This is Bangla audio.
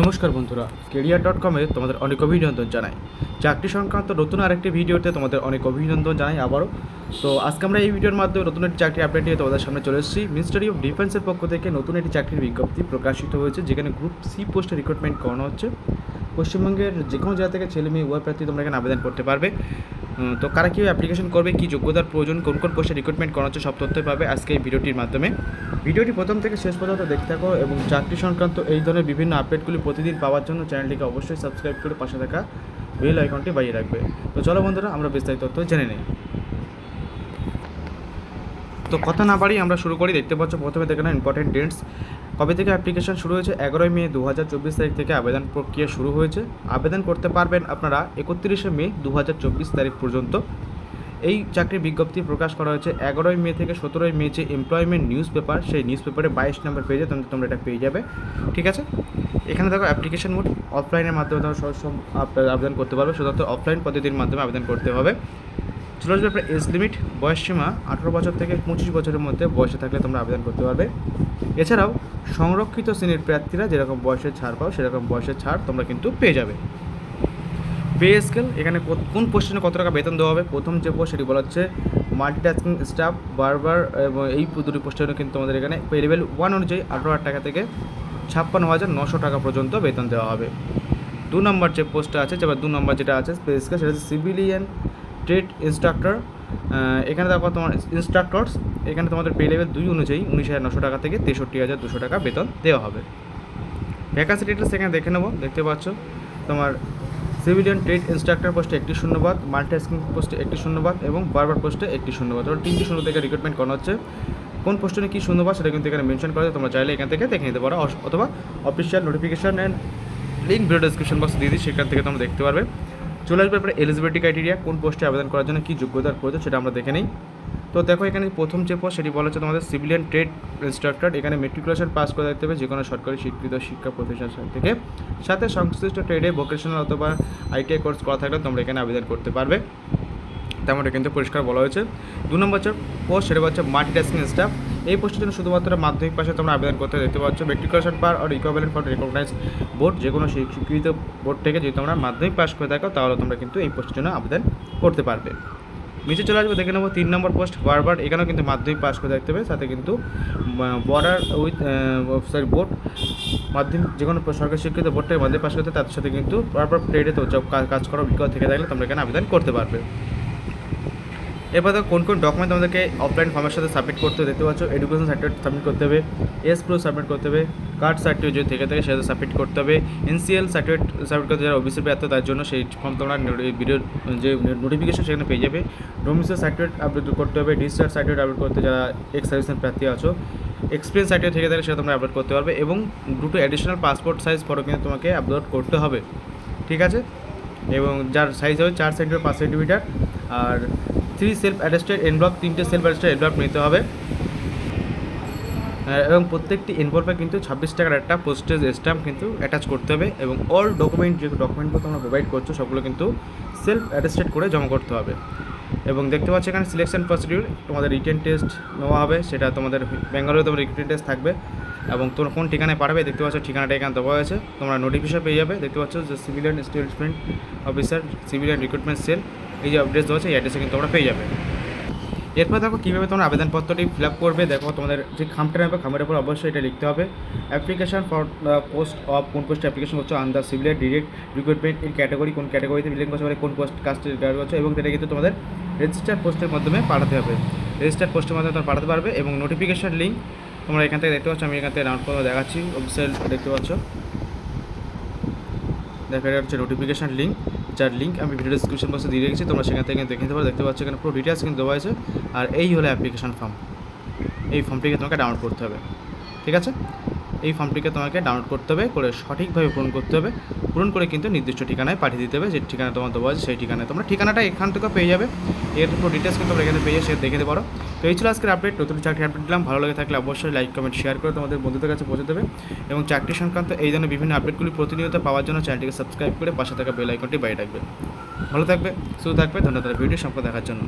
নমস্কার বন্ধুরা, কেরিয়ার ডট কমে তোমাদের অনেক অভিনন্দন জানাই। চাকরি সংক্রান্ত নতুন আরেকটি ভিডিওতে তোমাদের অনেক অভিনন্দন জানাই আবারও। তো আজকে আমরা এই ভিডিওর মাধ্যমে নতুন একটি চাকরি আপডেট নিয়ে তোমাদের সামনে চলে এসেছি। মিনিস্ট্রি অফ ডিফেন্সের পক্ষ থেকে নতুন একটি চাকরির বিজ্ঞপ্তি প্রকাশিত হয়েছে, যেখানে গ্রুপ সি পোস্টে রিক্রুটমেন্ট করানো হচ্ছে। পশ্চিমবঙ্গের যে কোনো জায়গা থেকে ছেলে মেয়ে, উভয় প্রার্থী তোমরা এখানে আবেদন করতে পারবে। তো কারা কীভাবে অ্যাপ্লিকেশন করবে, কী যোগ্যতার প্রয়োজন, কোন কোন পোস্টে রিক্রুটমেন্ট করা হচ্ছে, সব তথ্য পাবে আজকে এই ভিডিওটির মাধ্যমে। ভিডিওটি প্রথম থেকে শেষ পর্যন্ত দেখতে থাকো এবং চাকরি সংক্রান্ত এই ধরনের বিভিন্ন আপডেটগুলি প্রতিদিন পাওয়ার জন্য চ্যানেলটিকে অবশ্যই সাবস্ক্রাইব করে পাশে থাকা বেল আইকনটি বাজিয়ে রাখবে। তো চলো বন্ধুরা, আমরা বিস্তারিত তথ্য জেনে নিই। তো কথা না বাড়ি আমরা শুরু করি। দেখতে পাচ্ছ, প্রথমে দেখে নাও ইম্পর্টেন্ট ডেটস কবে থেকে অ্যাপ্লিকেশন শুরু হয়েছে? এগারোই মে দু হাজার চব্বিশ তারিখ থেকে আবেদন প্রক্রিয়া শুরু হয়েছে। আবেদন করতে পারবেন আপনারা একত্রিশে মে দু হাজার চব্বিশ তারিখ পর্যন্ত। এই চাকরির বিজ্ঞপ্তি প্রকাশ করা হয়েছে এগারোই মে থেকে সতেরোই মে যে এমপ্লয়মেন্ট নিউজ পেপার সেই নিউজ পেপারে বাইশ নম্বর পেজে তোমরা তোমরা এটা পেয়ে যাবে। ঠিক আছে? এখানে দেখো অ্যাপ্লিকেশন মোড অফলাইনের মাধ্যমে তোমরা সব আবেদন করতে পারবে। শুধুমাত্র অফলাইন পদ্ধতির মাধ্যমে আবেদন করতে হবে। চলে আসবে আপনার এজ লিমিট বয়স সীমা আঠেরো বছর থেকে পঁচিশ বছরের মধ্যে বয়সে থাকলে তোমরা আবেদন করতে পারবে। এছাড়াও সংরক্ষিত শ্রেণির প্রার্থীরা যেরকম বয়সের ছাড় পাও, সেরকম বয়সের ছাড় তোমরা কিন্তু পেয়ে যাবে। পে স্কেল এখানে কোন পোস্টে কত টাকা বেতন দেওয়া হবে? প্রথম যে পোস্ট সেটি বলা হচ্ছে মাল্টিটাস্কিং স্টাফ বারবার এবং এই দুটি পোস্টের কিন্তু তোমাদের এখানে পে লেভেল ওয়ান অনুযায়ী আঠারো হাজার টাকা থেকে ছাপ্পান্ন হাজার নশো টাকা পর্যন্ত বেতন দেওয়া হবে। দু নম্বর যে পোস্টটা আছে যে দু নম্বর যেটা আছে পে স্কেল সেটা হচ্ছে সিভিলিয়ান ট্রেড ইনস্ট্রাক্টর এখানে দেখো তোমার ইনস্ট্রাক্টরস এখানে তোমাদের পে লেভেল দুই অনুযায়ী উনিশ হাজার নশো টাকা থেকে তেষট্টি হাজার দুশো টাকা বেতন দেওয়া হবে। ভ্যাকান্সি ডিটেলস এখানে দেখে নেব, দেখতে পাচ্ছ। তোমার সিভিলিয়ান ট্রেড ইনস্ট্রাক্টর পোস্টে একটি শূন্যবাদ মাল্টিটাস্কিং পোস্টে একটি শূন্যবাদ এবং বারবার পোস্টে একটি শূন্যবাদ। ওরা তিনটি শূন্য থেকে রিক্রুটমেন্ট করানো হচ্ছে। কোন পোস্টে কী শূন্যবাদ সেটা কিন্তু এখানে মেনশন করা তোমরা চাইলে এখান থেকে দেখে নিতে পারো। অথবা official notification and link video description box দিয়ে দিই, সেখান থেকে তোমরা দেখতে পারবে। চলে আসবে এরপরে এলিজিবিলিটি ক্রাইটেরিয়া কোন পোস্টে আবেদন করার জন্য কী যোগ্যতার প্রয়োজন সেটা আমরা দেখে নিই। তো দেখো এখানে প্রথম যে পোস্ট সেটি বলা হচ্ছে তোমাদের সিভিলিয়ান ট্রেড ইনস্ট্রাক্টর এখানে মেট্রিকুলেশন পাস করে দেখতে হবে যে কোনো সরকারি স্বীকৃত শিক্ষা প্রতিষ্ঠান থেকে। সাথে সংশ্লিষ্ট ট্রেডে ভোকেশনাল অথবা আইটিআই কোর্স করা থাকলে তোমরা এখানে আবেদন করতে পারবে। তেমনটা কিন্তু পরিষ্কার বলা হয়েছে। দু নম্বর পোস্ট সেটা হচ্ছে মাল্টিটাস্কিং স্টাফ এই পোস্টের জন্য শুধুমাত্র মাধ্যমিক পাশে তোমরা আবেদন করতে দেখতে পাচ্ছ। Matriculation per R equivalent for recognise board যে কোনো স্বী- স্বীকৃত বোর্ড থেকে যদি তোমরা মাধ্যমিক পাস করে থাকো, তাহলে তোমরা কিন্তু এই পোস্টের জন্য আবেদন করতে পারবে। নিচে চলে আসবে, দেখে নেব তিন নম্বর পোস্ট বারবার এখানেও কিন্তু মাধ্যমিক পাস করে দেখতে হবে সাথে কিন্তু বর্ডার উইথ সরি বোর্ড মাধ্যমিক যে কোনো সরকারি স্বীকৃত বোর্ড থেকে মাধ্যমিক পাস করতে, তার সাথে কিন্তু বারবার ট্রেডে তো কাজ করার অভিজ্ঞতা থেকে থাকলে তোমরা এখানে আবেদন করতে পারবে। এরপর দেখো কোন কোন ডকুমেন্ট আমাদেরকে অফলাইন ফর্মের সাথে সাবমিট করতে দেখতে পাচ্ছ? এডুকেশন সার্টিফিকেট সাবমিট করতে হবে এস প্রো সাবমিট করতে হবে কার্ড সার্টিফিকেট যদি থেকে থাকে সেটা সাবমিট করতে হবে এনসিএল সার্টিফিকেট সাবমিট করতে যারা ওবিসি প্রাপ্ত তার জন্য সেই ফর্ম তোমরা ভিডিও যে নোটিফিকেশন সেখানে পেয়ে যাবে। ডোমিসাইল সার্টিফিকেট আপলোড করতে হবে ডিসচার্জ সার্টিফিকেট আপলোড করতে যারা এক্স সার্ভিসের প্রার্থী আছো এক্সপিরিয়েন্স সার্টিফিকেট থেকে থাকলে সেটা তোমরা আপলোড করতে পারবে এবং দুটো অ্যাডিশনাল পাসপোর্ট সাইজ ফটো কিন্তু তোমাকে আপলোড করতে হবে, ঠিক আছে? এবং যার সাইজ হবে, চার সেন্টিমিটার পাঁচ সেন্টিমিটার আর থ্রি সেলফ অ্যাটেস্টেড এনভলভ তিনটে সেলফ অ্যাটেস্টেড এনভলভ নিতে হবে। আহ, এবং প্রত্যেকটি এনভলভে কিন্তু ছাব্বিশ টাকার একটা পোস্টেজ স্ট্যাম্প কিন্তু অ্যাটাচ করতে হবে এবং অল ডকুমেন্ট যে ডকুমেন্টগুলো তোমরা প্রোভাইড করছ সবগুলো কিন্তু সেলফ অ্যাটেস্টেড করে জমা করতে হবে। এবং দেখতে পাচ্ছ এখানে সিলেকশন প্রসিডিউর তোমাদের রিটেন টেস্ট নেওয়া হবে সেটা তোমাদের ব্যাঙ্গালোরে তোমাদের রিটেন টেস্ট থাকবে। এবং তোমরা কোন ঠিকানায় পাঠাবে দেখতে পাচ্ছ ঠিকানাটা এখানে দেওয়া হয়েছে। তোমরা নোটিফিকেশন পেয়ে যাবে। দেখতে পাচ্ছ যে civilian statement officer civilian recruitment cell এই যে অ্যাড্রেস দেওয়া আছে এই অ্যাড্রেসে কিন্তু তোমরা পেয়ে যাবে। এরপর দেখো কীভাবে তোমরা আবেদনপত্রটি ফিল করবে। দেখো তোমাদের যে খামটা নেবে, খামের উপর অবশ্যই এটা লিখতে হবে। অ্যাপ্লিকেশন ফর পোস্ট অফ কোন পোস্টে অ্যাপ্লিকেশন করছ আন the civilian direct recruitment in category কোন ক্যাটাগরিতে বিলিং করছ মানে কোন পোস্ট কাস্টে রিটায়ার করছ, এবং সেটা কিন্তু তোমাদের রেজিস্টার পোস্টের মাধ্যমে পাঠাতে হবে। রেজিস্টার পোস্টের মাধ্যমে তোমরা পাঠাতে পারবে এবং নোটিফিকেশন লিঙ্ক তোমরা এখান থেকে দেখতে পাচ্ছ, আমি এখান থেকে ডাউনলোড করে দেখাচ্ছি। অফিসিয়াল দেখতে পাচ্ছ। দেখা যাচ্ছে নোটিফিকেশন লিঙ্ক যার লিঙ্ক আমি ভিডিও ডিসক্রিপশন বক্সে দিয়ে রেখেছি, তোমরা সেখান থেকে দেখে নিতে পারো। দেখতে পাচ্ছ এখানে পুরো ডিটেলস কিন্তু দেওয়া হয়েছে আর এই হলো অ্যাপ্লিকেশান ফর্ম এই ফর্মটিকে তোমাকে ডাউনলোড করতে হবে। ঠিক আছে? এই ফর্মটিকে তোমাকে ডাউনলোড করতে হবে, করে সঠিকভাবে পূরণ করতে হবে। পূরণ করে কিন্তু নির্দিষ্ট ঠিকানায় পাঠিয়ে দিতে হবে, যে ঠিকানা তোমার দেওয়া আছে সেই ঠিকানায়। তোমরা ঠিকানাটা এখান থেকে পেয়ে যাবে। এর পুরো ডিটেলস কিন্তু এখানে পেয়ে যাবে সে দেখে পারো। তো এই ছিল আজকের আপডেট নতুন চাকরি আপডেট দিলাম ভালো লাগে থাকলে অবশ্যই লাইক কমেন্ট শেয়ার করে তোমাদের বন্ধুদের কাছে পৌঁছে দেবে। এবং চাকরি সংক্রান্ত এই ধরনের বিভিন্ন আপডেটগুলি প্রতিনিয়ত পাওয়ার জন্য চ্যানেলটিকে সাবস্ক্রাইব করে পাশে থাকা বেল আইকনটি বাইরে রাখবে। ভালো থাকবে শুধু থাকবে। ধন্যবাদ। ভিডিও সম্পর্কে দেখার জন্য।